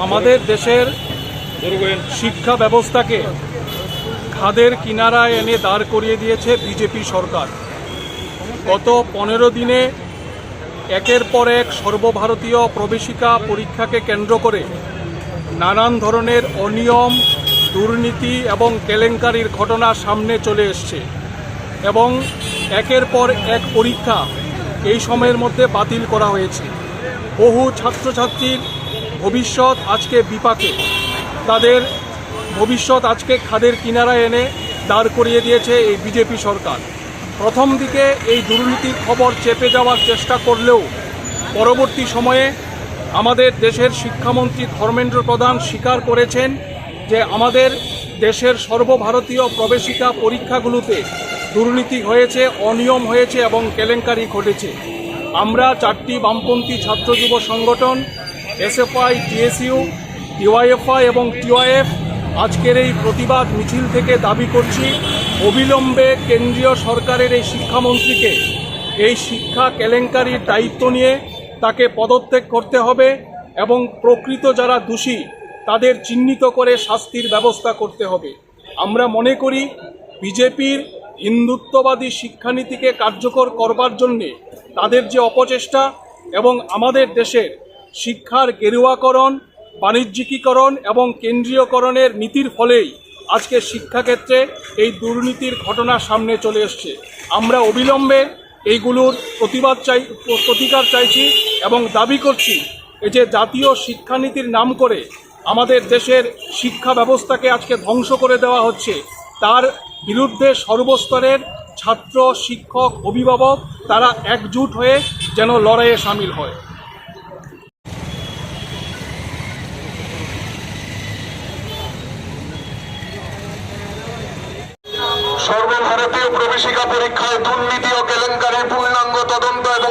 আমাদের দেশের শিক্ষা ব্যবস্থাকে খাদের কিনারায় এনে দাঁড় করিয়ে দিয়েছে বিজেপি সরকার। গত পনেরো দিনে একের পর এক সর্বভারতীয় প্রবেশিকা পরীক্ষাকে কেন্দ্র করে নানান ধরনের অনিয়ম দুর্নীতি এবং কেলেঙ্কারির ঘটনা সামনে চলে এসছে এবং একের পর এক পরীক্ষা এই সময়ের মধ্যে বাতিল করা হয়েছে। বহু ছাত্রছাত্রীর ভবিষ্যৎ আজকে বিপাকে। তাদের ভবিষ্যৎ আজকে খাদের কিনারায় এনে দাঁড় করিয়ে দিয়েছে এই বিজেপি সরকার। প্রথম দিকে এই দুর্নীতির খবর চেপে যাওয়ার চেষ্টা করলেও পরবর্তী সময়ে আমাদের দেশের শিক্ষামন্ত্রী ধর্মেন্দ্র প্রধান স্বীকার করেছেন যে আমাদের দেশের সর্বভারতীয় প্রবেশিকা পরীক্ষাগুলোতে দুর্নীতি হয়েছে, অনিয়ম হয়েছে এবং কেলেঙ্কারি ঘটেছে। আমরা চারটি বামপন্থী ছাত্র যুব সংগঠন, এসএফআই, টিএসইউ ডিওয়াইএফআই এবং টিওয়াইএফ আজকের এই প্রতিবাদ মিছিল থেকে দাবি করছি, অবিলম্বে কেন্দ্রীয় সরকারের এই শিক্ষামন্ত্রীকে এই শিক্ষা কেলেঙ্কারির দায়িত্ব নিয়ে তাকে পদত্যাগ করতে হবে এবং প্রকৃত যারা দোষী তাদের চিহ্নিত করে শাস্তির ব্যবস্থা করতে হবে। আমরা মনে করি, বিজেপির হিন্দুত্ববাদী শিক্ষানীতিকে কার্যকর করবার জন্যে তাদের যে অপচেষ্টা এবং আমাদের দেশের শিক্ষার গেরুয়াকরণ, বাণিজ্যিকীকরণ এবং কেন্দ্রীয়করণের নীতির ফলেই আজকে শিক্ষাক্ষেত্রে এই দুর্নীতির ঘটনা সামনে চলে এসছে। আমরা অবিলম্বে এইগুলোর প্রতিবাদ চাই, প্রতিকার চাইছি এবং দাবি করছি, এই যে জাতীয় শিক্ষানীতির নাম করে আমাদের দেশের শিক্ষা ব্যবস্থাকে আজকে ধ্বংস করে দেওয়া হচ্ছে। তার বিরুদ্ধে সর্বস্তরের ছাত্র, শিক্ষক, অভিভাবক তারা একজুট হয়ে যেন লড়াইয়ে সামিল হয়। সর্বভারতীয় প্রবেশিকা পরীক্ষায় দুর্নীতি ও কেলেঙ্কারির পূর্ণাঙ্গ তদন্ত এবং